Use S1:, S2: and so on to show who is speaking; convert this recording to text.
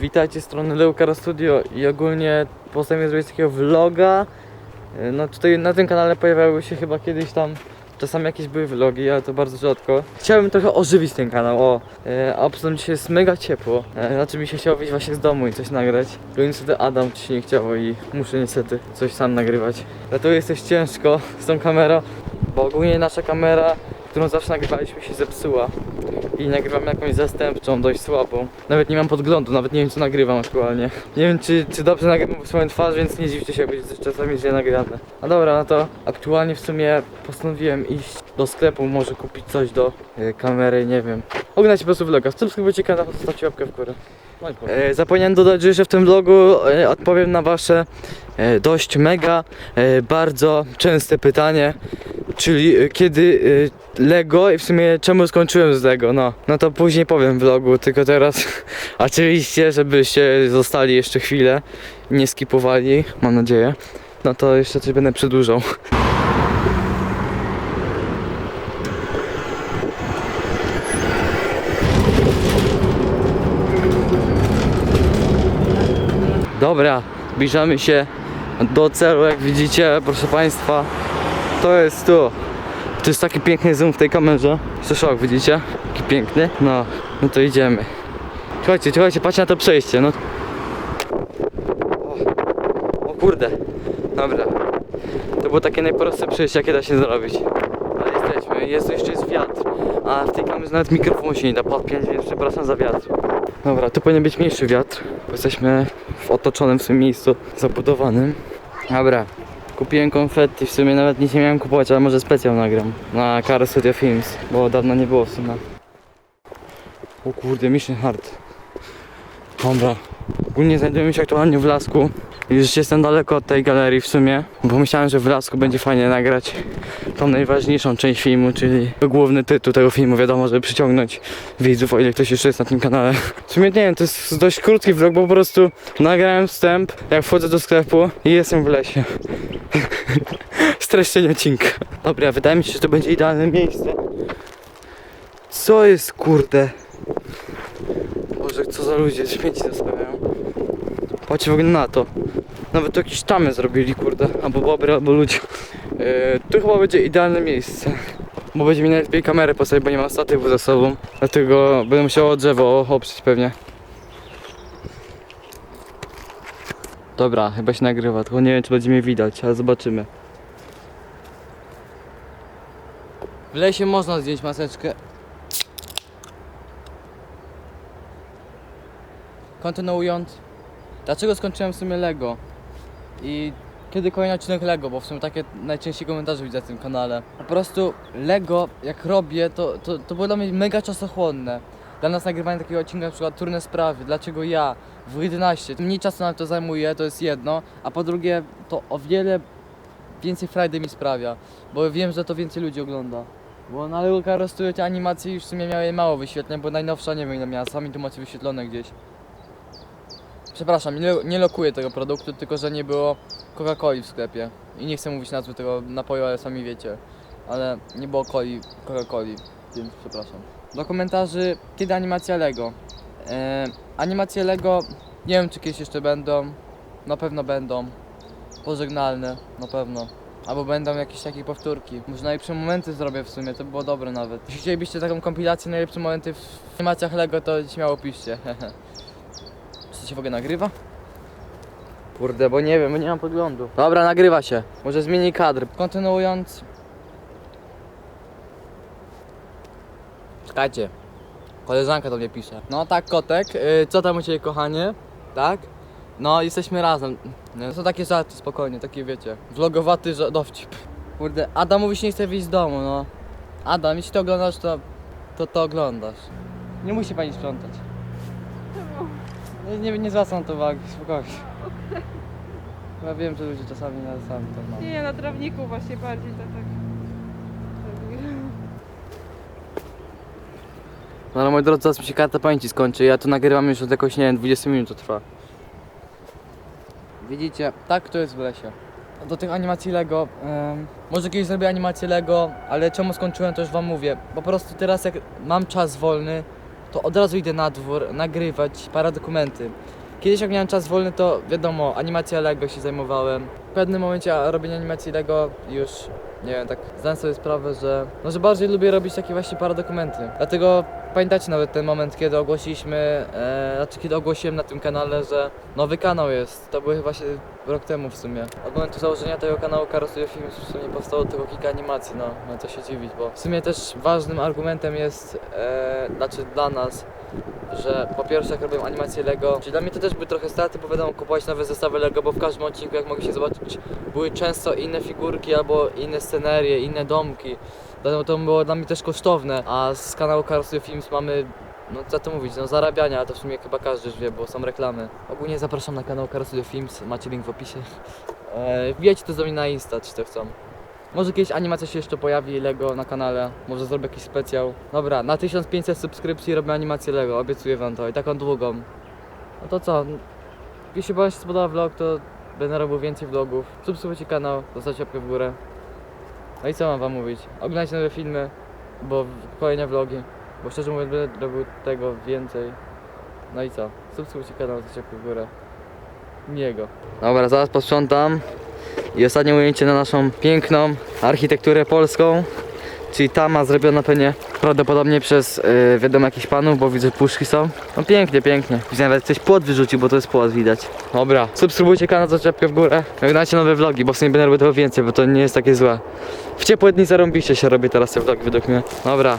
S1: Witajcie strony Leukara Studio i ogólnie postanowiłem zrobić takiego vloga. E, No tutaj na tym kanale pojawiały się chyba kiedyś tam czasami jakieś były vlogi, ale to bardzo rzadko. Chciałbym trochę ożywić ten kanał, o. E, A poza tym dzisiaj jest mega ciepło. E, Znaczy mi się chciało wyjść właśnie z domu i coś nagrać. Tylko niestety Adam ci się nie chciało i muszę niestety coś sam nagrywać. Dlatego jest też ciężko z tą kamerą, bo ogólnie nasza kamera, którą zawsze nagrywaliśmy się zepsuła i nagrywam jakąś zastępczą, dość słabą. Nawet nie mam podglądu, nawet nie wiem co nagrywam aktualnie. Nie wiem czy, czy dobrze nagrywam swoją twarz, więc nie dziwcie się, jak będzie coś czasami źle nagrane. A dobra, no to aktualnie w sumie postanowiłem iść do sklepu, może kupić coś do e, kamery, nie wiem. Oglądajcie po prostu vloga, subskrybujcie kanał, zostawcie łapkę w górę. E, zapomniałem dodać, że jeszcze w tym vlogu e, odpowiem na wasze e, dość mega, e, bardzo częste pytanie, czyli e, kiedy e, Lego i w sumie czemu skończyłem z Lego, no. No to później powiem w vlogu, tylko teraz oczywiście, żebyście zostali jeszcze chwilę, nie skipowali, mam nadzieję, no to jeszcze coś będę przedłużał. Dobra, zbliżamy się do celu, jak widzicie, proszę Państwa. To jest tu. To jest taki piękny zoom w tej kamerze. Szok, widzicie? Taki piękny. No, no to idziemy. Słuchajcie, słuchajcie, patrzcie na to przejście, no. O, o kurde. Dobra. To było takie najprostsze przejście, jakie da się zrobić. Ale jesteśmy. Jest, jeszcze jest wiatr. A w tej kamerze nawet mikrofon się nie da podpiąć, więc przepraszam za wiatr. Dobra, tu powinien być mniejszy wiatr, bo jesteśmy w otoczonym w sumie miejscu zabudowanym. Dobra, kupiłem konfetti, w sumie nawet nic nie miałem kupować, ale może specjal nagram na Car Studio Films, bo dawno nie było w sumie. O kurde, Mission Hard. Dobra, ogólnie znajdujemy się aktualnie w Lasku. Już jestem daleko od tej galerii w sumie, bo myślałem, że w Lasku będzie fajnie nagrać tą najważniejszą część filmu, czyli główny tytuł tego filmu, wiadomo, żeby przyciągnąć widzów, o ile ktoś jeszcze jest na tym kanale. W sumie nie wiem, to jest dość krótki vlog, bo po prostu nagrałem wstęp, jak wchodzę do sklepu i jestem w lesie. Streszczenie odcinka. Dobra, wydaje mi się, że to będzie idealne miejsce. Co jest kurde? Boże, co za ludzie, śmieci zostawiają. Patrzcie w ogóle na to. Nawet tu jakieś tamy zrobili, kurde. Albo bobry, albo ludzie. Yy, tu chyba będzie idealne miejsce. Bo będzie mi najlepiej kamerę postawić, bo nie mam statywu ze sobą. Dlatego będę musiał drzewo oprzeć pewnie. Dobra, chyba się nagrywa, tylko nie wiem czy będzie mnie widać, ale zobaczymy. W lesie można zdjąć maseczkę. Kontynuując, dlaczego skończyłem w sumie Lego? I kiedy kolejny odcinek Lego, bo w sumie takie najczęściej komentarze widzę na tym kanale. Po prostu Lego, jak robię, to, to, to było dla mnie mega czasochłonne. Dla nas nagrywanie takiego odcinka, na przykład trudne sprawy, dlaczego ja w 11, mniej czasu na to zajmuje, to jest jedno, a po drugie to o wiele więcej frajdy mi sprawia, bo wiem, że to więcej ludzi ogląda. Bo na Lego Car Studio te animacje już w sumie miały mało wyświetleń, bo najnowsza nie wiem ile miała, sami tu macie wyświetlone gdzieś. Przepraszam, nie, nie lokuję tego produktu, tylko że nie było Coca-Coli w sklepie. I nie chcę mówić nazwy tego napoju, ale sami wiecie. Ale nie było coli, Coca-Coli, więc przepraszam. Do komentarzy, kiedy animacja Lego? E, animacje Lego, nie wiem czy kiedyś jeszcze będą. Na pewno będą. Pożegnalne, na pewno. Albo będą jakieś takie powtórki. Może najlepsze momenty zrobię w sumie, to by było dobre nawet. Jeśli chcielibyście taką kompilację najlepsze momenty w animacjach Lego, to śmiało piszcie. Czy się w ogóle nagrywa? Kurde, bo nie wiem, bo nie mam podglądu. Dobra, nagrywa się. Może zmieni kadr. Kontynuując. Czekajcie. Koleżanka do mnie pisze. No tak, kotek. Yy, co tam u ciebie, kochanie? Tak? No, jesteśmy razem. No, to są takie żarty, spokojnie, takie wiecie. Vlogowaty ża- dowcip. Kurde, Adam mówi, że nie chce wyjść z domu, no. Adam, jeśli to oglądasz, to to, to oglądasz. Nie musi pani sprzątać. Nie, nie, nie zwracam na to uwagi, spokojnie. Ja wiem, że ludzie czasami na sami to mają.
S2: Nie, na trawniku właśnie bardziej to tak.
S1: No ale moi drodzy, zaraz mi się karta pamięci skończy. Ja tu nagrywam już od jakoś, nie wiem, 20 minut to trwa. Widzicie, tak to jest w lesie. Do tych animacji Lego, em, może kiedyś zrobię animację Lego, ale czemu skończyłem to już wam mówię. Po prostu teraz jak mam czas wolny, to od razu idę na dwór, nagrywać paradokumenty. Kiedyś jak miałem czas wolny, to wiadomo, animacja Lego się zajmowałem. W pewnym momencie robienia animacji Lego już, nie wiem, tak zdałem sobie sprawę, że, no, że bardziej lubię robić takie właśnie paradokumenty. Dlatego pamiętacie nawet ten moment, kiedy ogłosiliśmy, e, znaczy kiedy ogłosiłem na tym kanale, że nowy kanał jest. To były chyba się rok temu w sumie. Od momentu założenia tego kanału Karo Studio Films w sumie powstało tylko kilka animacji, no, no co się dziwić, bo w sumie też ważnym argumentem jest, e, znaczy dla nas, że po pierwsze jak robię animację Lego, czyli dla mnie to też były trochę straty, bo wiadomo kupować nowe zestawy Lego, bo w każdym odcinku jak mogę się zobaczyć były często inne figurki albo inne scenerie, inne domki. Dlatego to było dla mnie też kosztowne, a z kanału Karosy Films mamy no co tu mówić, no zarabiania, ale to w sumie chyba każdy już wie, bo są reklamy. Ogólnie zapraszam na kanał Karosy Films, macie link w opisie. E, wbijajcie to do mnie na Insta, czy to chcą. Może kiedyś animacja się jeszcze pojawi Lego na kanale, może zrobię jakiś specjał. Dobra, na 1500 subskrypcji robię animację Lego, obiecuję wam to i taką długą. No to co, jeśli wam się spodoba vlog, to będę robił więcej vlogów. Subskrybujcie kanał, zostawcie łapkę w górę. No i co mam wam mówić? Oglądajcie nowe filmy, bo kolejne vlogi, bo szczerze mówiąc będę robił tego więcej. No i co? Subskrybujcie kanał, zostawcie w górę. Miłego. Dobra, zaraz posprzątam. I ostatnie ujęcie na naszą piękną architekturę polską. Czyli tama zrobiona pewnie prawdopodobnie przez yy, wiadomo jakichś panów, bo widzę puszki są. No pięknie, pięknie. Widzę nawet ktoś płot wyrzucił, bo to jest płot widać. Dobra, subskrybujcie kanał, zaczepkę w górę. Oglądajcie nowe vlogi, bo w sumie będę robił tego więcej, bo to nie jest takie złe. W ciepłe dni zarąbiście się robi teraz te vlogi według mnie. Dobra,